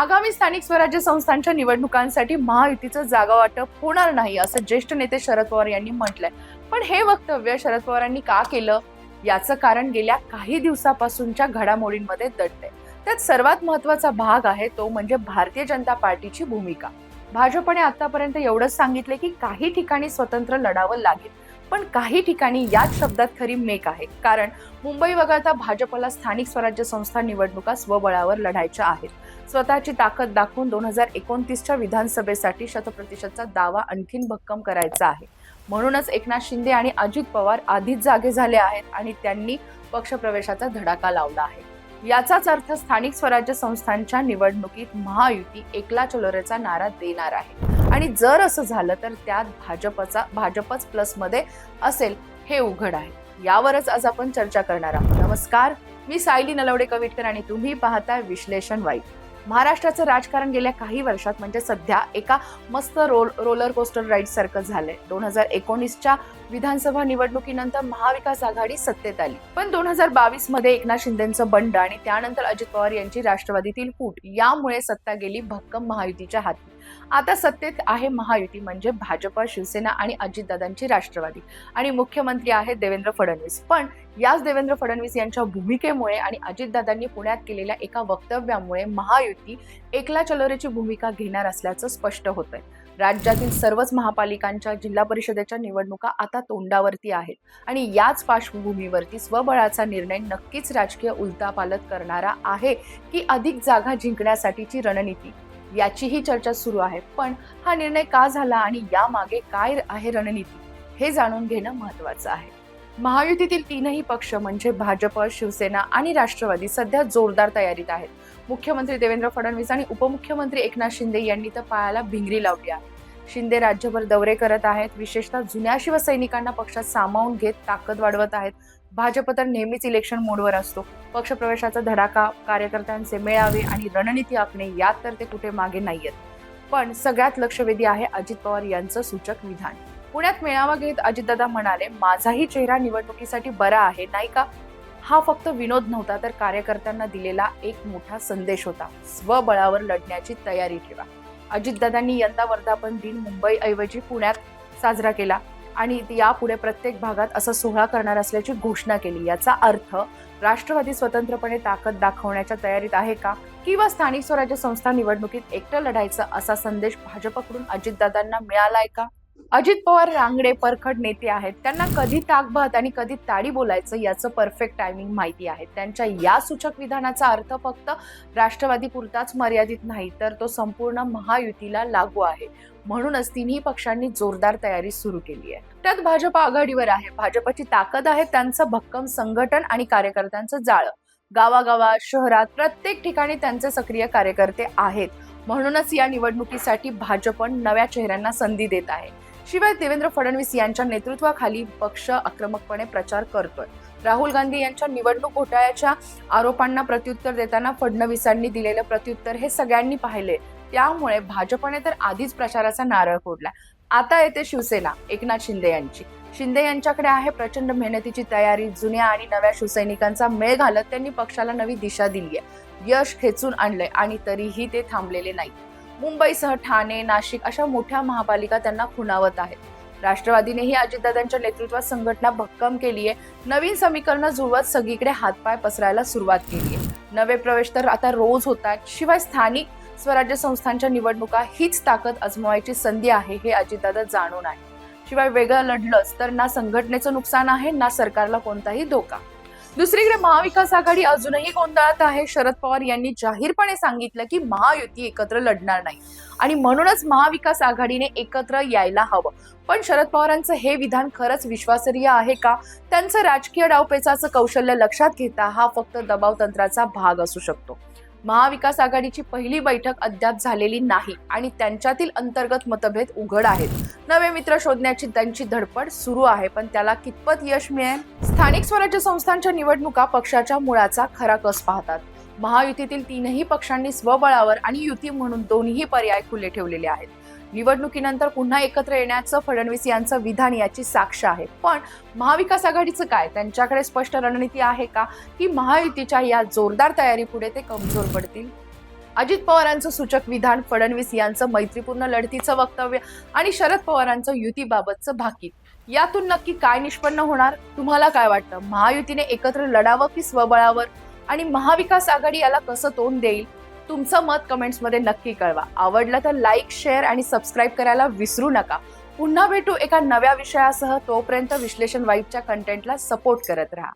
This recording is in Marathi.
आगामी स्थानिक स्वराज्य संस्थांच्या निवडणुकांसाठी महायुतीचं जागा वाटप होणार नाही असं ज्येष्ठ नेते शरद पवार यांनी म्हटलंय. पण हे वक्तव्य शरद पवारांनी का केलं? याचं कारण गेल्या काही दिवसापासूनच्या घडामोडींमध्ये दडलंय त्यात सर्वात महत्त्वाचा भाग आहे तो म्हणजे भारतीय जनता पार्टीची भूमिका. भाजपने आतापर्यंत एवढंच सांगितले की काही ठिकाणी स्वतंत्र लढावं लागेल पण काही ठिकाणी याच शब्दात खरी मेक आहे. कारण मुंबई वगळता भाजपला स्थानिक स्वराज्य संस्था निवडणुका स्वबळावर लढायच्या आहेत. स्वतःची ताकद दाखवून दोन हजार एकोणतीसच्या विधानसभेसाठी शतप्रतिशतचा दावा आणखीन भक्कम करायचा आहे. म्हणूनच एकनाथ शिंदे आणि अजित पवार आधीच जागे झाले आहेत आणि त्यांनी पक्षप्रवेशाचा धडाका लावला आहे. याचाच अर्थ स्थानिक स्वराज्य संस्थांच्या निवडणुकीत महायुती एकला चलोरेचा नारा देणार आहे. आणि जर असं झालं तर त्यात भाजपचा भाजपच प्लसमध्ये असेल हे उघड आहे. यावरच आज आपण चर्चा करणार आहोत. नमस्कार मी सायली नलवडे कविटकर आणि तुम्ही पाहताय विश्लेषण वाईट. महाराष्ट्राचं राजकारण गेल्या काही वर्षात म्हणजे सध्या एका मस्त रोल रोलर कोस्टर राईड सारखं झालंय. दोन हजार एकोणीसच्या विधानसभा निवडणुकीनंतर महाविकास आघाडी सत्तेत आली. पण दोन हजार बावीसमध्ये एकनाथ शिंदेचं बंड आणि त्यानंतर अजित पवार यांची राष्ट्रवादीतील फूट यामुळे सत्ता गेली भक्कम महायुतीच्या हाती. आता सत्तेत आहे महायुती म्हणजे भाजप शिवसेना आणि अजितदादांची राष्ट्रवादी. आणि मुख्यमंत्री आहेत देवेंद्र फडणवीस. पण याच देवेंद्र फडणवीस यांच्या भूमिकेमुळे आणि अजितदादांनी पुण्यात केलेल्या एका वक्तव्यामुळे महायुती एकला चलोरेची भूमिका घेणार असल्याचं स्पष्ट होतंय. राज्यातील सर्वच महापालिकांच्या जिल्हा परिषदेच्या निवडणुका आता तोंडावरती आहेत. आणि याच पार्श्वभूमीवरती स्वबळाचा निर्णय नक्कीच राजकीय उलथापालत करणारा आहे की अधिक जागा जिंकण्यासाठीची रणनीती. याचीही चर्चा सुरू आहे. पण हा निर्णय का झाला आणि यामागे काय आहे रणनीती हे जाणून घेणं महत्वाचं आहे. महायुतीतील तीनही पक्ष म्हणजे भाजप शिवसेना आणि राष्ट्रवादी सध्या जोरदार तयारीत आहेत. मुख्यमंत्री देवेंद्र फडणवीस आणि उपमुख्यमंत्री एकनाथ शिंदे यांनी तर पायाला भिंगरी लावली आहे. शिंदे राज्यभर दौरे करत आहेत. विशेषतः जुन्या शिवसैनिकांना पक्षात सामावून घेत ताकद वाढवत आहेत. भाजप तर नेहमीच इलेक्शन मोडवर असतो. पक्षप्रवेशाचा धडाका कार्यकर्त्यांचे मेळावे आणि रणनीती आखणे यात तर ते कुठे मागे नाहीयेत. पण सगळ्यात लक्षवेधी आहे अजित पवार यांचं सूचक विधान पुण्यात मेळावा घेत अजितदादा म्हणाले माझाही चेहरा निवडणुकीसाठी बरा आहे नाही का? हा फक्त विनोद नव्हता तर कार्यकर्त्यांना दिलेला एक मोठा संदेश होता. स्वबळावर लढण्याची तयारी ठेवा. अजितदादांनी यंदा वर्धापन दिन मुंबईऐवजी पुण्यात साजरा केला. आणि यापुढे प्रत्येक भागात असा सोहळा करणार असल्याची घोषणा केली. याचा अर्थ राष्ट्रवादी स्वतंत्रपणे ताकद दाखवण्याच्या तयारीत आहे का? किंवा स्थानिक स्वराज्य संस्था निवडणुकीत एकटं लढायचं असा संदेश भाजपकडून अजितदादांना मिळालाय का? अजित पवार रांगडे परखड नेते आहेत. त्यांना कधी ताकभात आणि कधी ताडी बोलायचं याचं परफेक्ट टायमिंग माहिती आहे. त्यांच्या या सूचक विधानाचा अर्थ फक्त राष्ट्रवादी पुरताच मर्यादित नाही तर तो संपूर्ण महायुतीला लागू आहे. म्हणूनच तिन्ही पक्षांनी जोरदार तयारी सुरू केली आहे. त्यात भाजप आघाडीवर आहे. भाजपची ताकद आहे त्यांचं भक्कम संघटन आणि कार्यकर्त्यांचं जाळं. गावागावात शहरात प्रत्येक ठिकाणी त्यांचे सक्रिय कार्यकर्ते आहेत. म्हणूनच या निवडणुकीसाठी भाजप नव्या चेहऱ्यांना संधी देत आहे. शिवाय देवेंद्र फडणवीस यांच्या नेतृत्वाखाली पक्ष आक्रमकपणे प्रचार करतोय. राहुल गांधी यांच्या निवडणूक घोटाळ्याच्या आरोपांना प्रत्युत्तर देताना फडणवीसांनी दिलेलं प्रत्युत्तर हे सगळ्यांनी पाहिले त्यामुळे भाजपने तर आधीच प्रचाराचा नारळ फोडला आता येते शिवसेना एकनाथ शिंदे यांची. शिंदे यांच्याकडे आहे प्रचंड मेहनतीची तयारी जुन्या आणि नव्या शिवसैनिकांचा मेळ घालत त्यांनी पक्षाला नवी दिशा दिली आहे यश खेचून आणलंय आणि तरीही ते थांबलेले नाही मुंबईसह ठाणे नाशिक अशा मोठ्या महापालिका त्यांना खुणावत आहेत. राष्ट्रवादीनेही अजितदादांच्या नेतृत्वात संघटना भक्कम केली आहे. नवीन समीकरणं जुळवत सगळीकडे हातपाय पसरायला सुरुवात केली आहे. नवे प्रवेश तर आता रोज होत आहेत. शिवाय स्थानिक स्वराज्य संस्थांच्या निवडणुका हीच ताकद अजमावायची संधी आहे हे अजितदादा जाणून आहे शिवाय वेगळं लढलंच तर ना संघटनेचं नुकसान आहे ना सरकारला कोणताही धोका. दुसरीकडे महाविकास आघाडी अजूनही गोंधळात आहे. शरद पवार यांनी जाहीरपणे सांगितलं की महायुती एकत्र लढणार नाही. आणि म्हणूनच महाविकास आघाडीने एकत्र यायला हवं. पण शरद पवारांचं हे विधान खरंच विश्वासनीय आहे का? त्यांचं राजकीय डावपेचाचं कौशल्य लक्षात घेता हा फक्त दबाव तंत्राचा भाग असू शकतो. महाविकास आघाडीची पहिली बैठक अद्याप झालेली नाही आणि त्यांच्यातील अंतर्गत मतभेद उघड आहेत. नवे मित्र शोधण्याची त्यांची धडपड सुरू आहे पण त्याला कितपत यश मिळेल? स्थानिक स्वराज्य संस्थांच्या निवडणुका पक्षाच्या मुळाचा खरा कस पाहतात. महायुतीतील तीनही पक्षांनी स्वबळावर आणि युती म्हणून दोन्ही पर्याय खुले ठेवलेले आहेत. निवडणुकीनंतर पुन्हा एकत्र येण्याचं फडणवीस यांचं विधान याची साक्ष आहे. पण महाविकास आघाडीचं काय? त्यांच्याकडे स्पष्ट रणनीती आहे का? की महायुतीच्या या जोरदार तयारीपुढे ते कमजोर पडतील? अजित पवारांचं सूचक विधान फडणवीस यांचं मैत्रीपूर्ण लढतीचं वक्तव्य आणि शरद पवारांचं युतीबाबतचं भाकीत. यातून नक्की काय निष्पन्न होणार? तुम्हाला काय वाटतं? महायुतीने एकत्र लढावं की स्वबळावर? आणि महाविकास आघाडी याला कसं तोंड देईल? तुमचं मत कमेंट्समध्ये नक्की कळवा. आवडलं तर लाईक शेअर आणि सबस्क्राईब करायला विसरू नका. पुन्हा भेटू एका नव्या विषयासह. तोपर्यंत विश्लेषण वाईबच्या कंटेंटला सपोर्ट करत राहा.